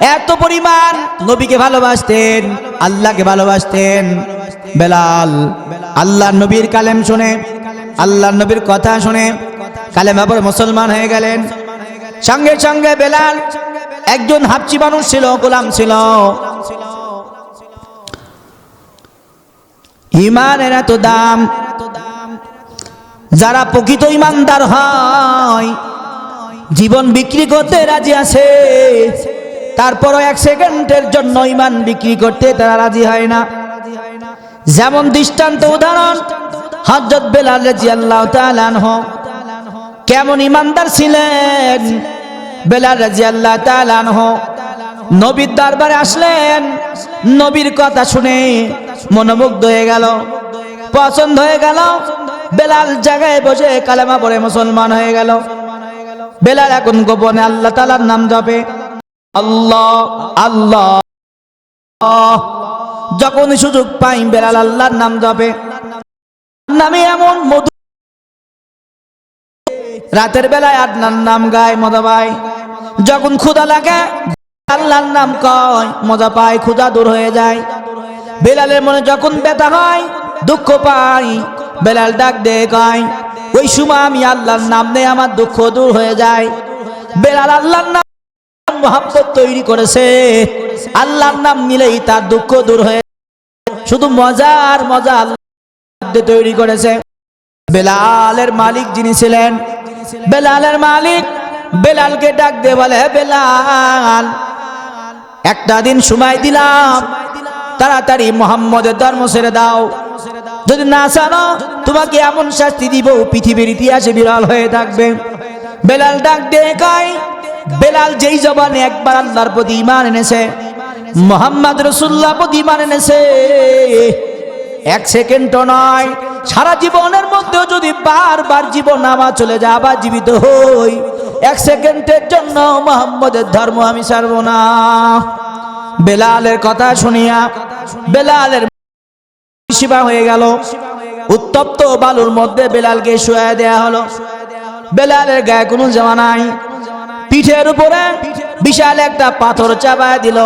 এত পরিমাণ নবীকে ভালোবাসতেন, আল্লাহকে ভালোবাসতেন। বেলাল আল্লাহ নবীর কালেম শুনে আল্লাহ নবীর কথা শুনে কালেম আবার মুসলমান হয়ে গেলেন। সঙ্গে সঙ্গে বেলাল একজন হাফচি মানুষ ছিল, গোলাম ছিল। ইমানের এত দাম, যারা প্রকৃত ইমানদার হয়, জীবন বিক্রি করতে রাজি আছে। তারপরও এক সেকেন্ডের জন্য ইমান বিক্রি করতে তারা রাজি হয় না। যেমন দৃষ্টান্ত উদাহরণ হজরত বেলাল রাজি আল্লাহ তালানহ কেমন ইমানদার ছিলেন? বেলাল রাজি আল্লাহ তালানহ নবীর দরবারে আসলেন, নবীর কথা শুনে মনোমুগ্ধ হয়ে গেল, পছন্দ হয়ে গেল। বেলাল জায়গায় বসে কালেমা পড়ে মুসলমান হয়ে গেল। বেলাল এখন গোপনে আল্লাহ তালার নাম জপে। আল্লাহ আল্লাহ। যখন সুযোগ পাই, বেলাল আল্লাহর নাম জপে। নামে এমন মধু। রাতের বেলায় আদনার নাম গায় মজা পায়। যখন ক্ষুদা লাগে, আল্লাহর নাম কয়, মজা পায় ক্ষুদা দূর হয়ে যায়। বেলালের মনে যখন ব্যথা হয়, দুঃখ পাই, বেলাল ডাক দে কয়, ওই সময় আমি আল্লাহর নাম নেই আমার দুঃখ দূর হয়ে যায়। বেলাল আল্লাহর নাম মোহাম্মত তৈরি করেছে। আল্লাহর নাম নিলেই তার দুঃখ দূর হয়ে শুধু মজার মজা আল্লাহ তৈরি করেছে। বেলালের মালিক যিনি ছিলেন, বেলালের মালিক বেলালকে ডাক দে বলে বেলাল, একটা দিন সময় দিলাম। তাড়াতাড়ি মোহাম্মদের ধর্ম ছেড়ে দাও। যদি না জানো, তোমাকে এমন শাস্তি দিব, পৃথিবীর ইতিহাসে বিরল হয়ে থাকবে। বেলাল ডাক দিয়ে কয় বেলাল যেই জবানে একবার আল্লাহর প্রতি ইমান এনেছে, মোহাম্মদ রসুল্লাহ প্রতি ইমান এনেছে, এক সেকেন্ড নয়, সারা জীবনের মধ্যেও যদি বারবার জীবন আমার চলে যায়, আবার জীবিত হই, এক সেকেন্ডের জন্য মোহাম্মদের ধর্ম আমি ছাড়ব না। বেলালের কথা শুনিয়া, বেলালের শিবা হয়ে গেল, উত্তপ্ত বালুর মধ্যে বেলালকে শুয়ে দেয়া হলো। বেলালের গায়ে কোনো জামা নাই। পিঠের উপরে বিশাল একটা পাথর চাপায় দিল।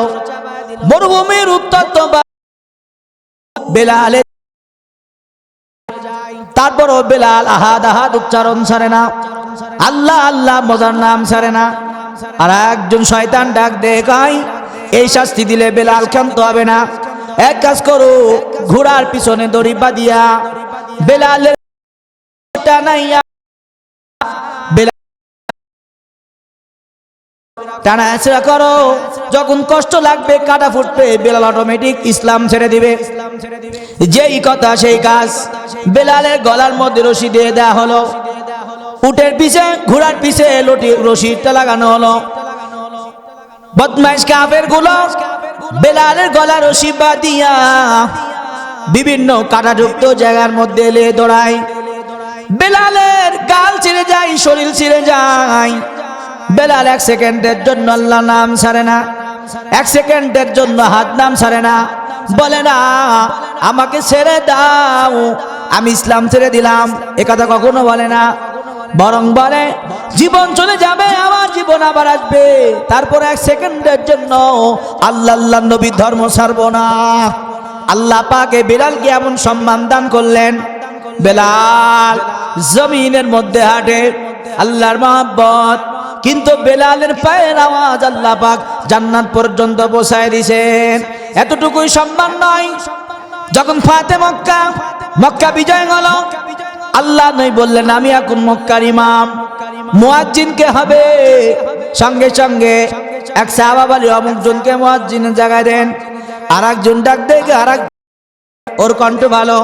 মরুভূমির উত্তপ্ত বা- বেলালের তারপরও বেলাল আহাদ আহাদ উচ্চারণ ছাড়ে না। আল্লাহ আল্লাহ মজার নাম ছাড়ে না। আর একজন শয়তান ডাক দেখাই এই শাস্তি দিলে বেলাল ক্ষান্ত হবে না। এক কাজ করো, ঘোড়ার পিছনে দড়ি বাঁধিয়া বেলালের টানাইয়া টানা এছড়া করো। যখন কষ্ট লাগবে, কাটা ফুটবে, বেলাল অটোমেটিক ইসলাম ছেড়ে দিবে। যেই কথা, সেই কাজ। বেলালের গলার মধ্যে রশি দিয়ে দেয়া হলো। উটের পিছে, ঘোড়ার পিছে লটি রশিটা লাগানো হলো। বদমাইশ কাফেরগুলো, বেলালের গলা রশি বাঁধিয়া বিভিন্ন কাটাযুক্ত জায়গার মধ্যে এলে দৌড়ায়। বেলালের গাল ছিঁড়ে যায়, শরীর ছিঁড়ে যায়। বেলাল এক সেকেন্ডের জন্য আল্লাহ নাম ছাড়ে না। এক সেকেন্ডের জন্য হাত নাম ছাড়ে না। বলে না, আমাকে ছেড়ে দাও, আমি ইসলাম ছেড়ে দিলাম। এ কথা কখনো বলে না। বরং বলে, জীবন চলে যাবে, আমার জীবন আবার আসবে। তারপর এক সেকেন্ডের জন্য আল্লাহ আল্লাহ নবীর ধর্ম ছাড়ব না। আল্লাহ পাকে বেলালকে এমন সম্মান দান করলেন। বেলাল জমিনের মধ্যে হাঁটে, আল্লাহর মহব্বত কিন্তু বেলালের পায়ের আওয়াজ আল্লাহ পাক জান্নাত পর্যন্ত পৌঁছায় দিছেন এতটুকুই সম্মান নয়। যখন ফাতে মক্কা মক্কা বিজয় হল, আল্লাহ নই বললেন, আমি এখন মক্কার ইমাম। মুয়াজ্জিনকে হবে। সঙ্গে সঙ্গে এক সাহাবা বলি, অমুক জনকে জায়গায় দেন। আর একজন ডাক দেখে আর ওর কণ্ঠ ভালো।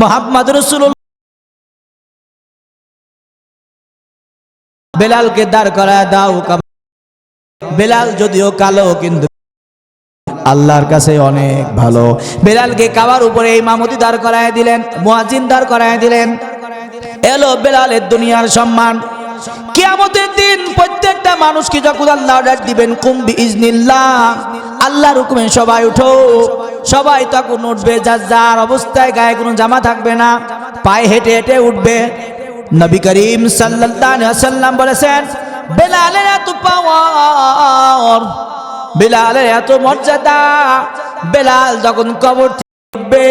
মোহাম্মদ রসুল বেলালকে দাঁড় করায় দাও বেলাল যদিও কালো, কিন্তু আল্লাহর কাছে অনেক ভালো। বেলালকে কাবার উপরে ইমামতি দাঁড় করায় দিলেন মুয়াজিন দাঁড় করায় দিলেন। এলো বেলালের দুনিয়ার সম্মান। কিয়ামতের দিন প্রত্যেকটা মানুষকে যখন আল্লাহ ডাক দিবেন কুম্বি ইজনিল্লাহ আল্লাহর হুকুমে সবাই উঠো। সবাই তখন উঠবে, যার যার অবস্থায় গায়ে কোনো জামা থাকবে না, পায়ে হেঁটে হেঁটে উঠবে। নবী করিম আলাইহি বলেছেন, বেলালের এত পাওয়ার বেলালের এত মর্যাদা, বেলাল যখন কবর থেকে উঠবে,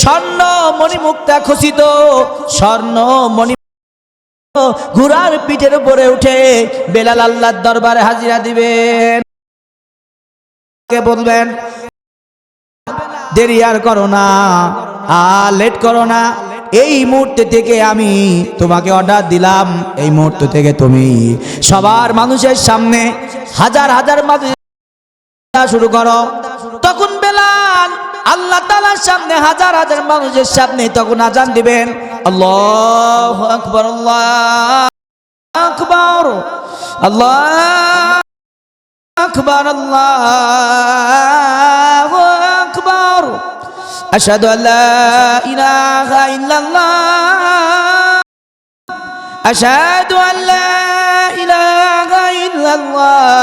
স্বর্ণ মণিমুক্তা খচিত, স্বর্ণ মণি ঘোড়ার পিঠের উপরে উঠে বেলাল আল্লাহর দরবারে হাজিরা দিবেন। বলবেন, দেরি আর করো না, আর লেট করো না। এই মুহূর্তে থেকে আমি তোমাকে অর্ডার দিলাম। এই মুহূর্ত থেকে তুমি সবার মানুষের সামনে হাজার হাজার মানুষ শুরু করো। তখন বেলাল আল্লাহ তালার সামনে হাজার হাজার মানুষের সামনে তখন আজান দিবেন। আল্লাহ আকবর আকবর, আল্লাহ আকবর, আল্লাহ أشهد أن لا إله إلا الله أشهد أن لا إله إلا الله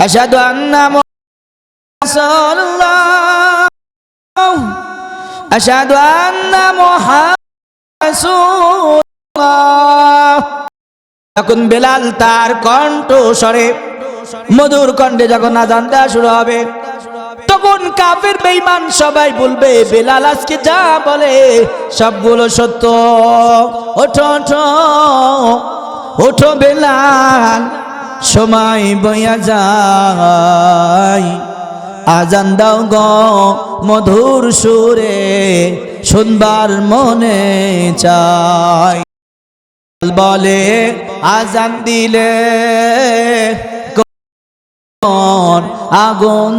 أشهد أن محمد رسول الله أشهد أن محمد رسول الله যখন বেলাল তার কণ্ঠ স্বরে মধুর কণ্ঠে যখন আজান দেওয়া শুরু হবে, তখন কাফের বেঈমান সবাই বলবে, বেলাল আজকে যা বলে সবগুলো সত্য। ওঠো ওঠো ওঠো বেলাল, সময় বইয়া যায়। আজান দাও গ মধুর সুরে, শুনবার মনে চায় বলে, আজান দিলে আগুন।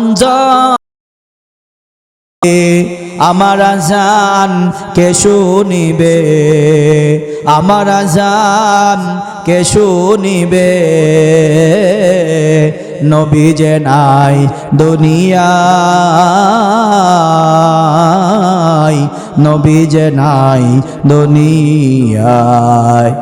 আমার আজান কে শুনিবে আমার আজান কে শুনিবে নবী যে নাই দুনিয়ায়, নবী যে নাই দুনিয়ায়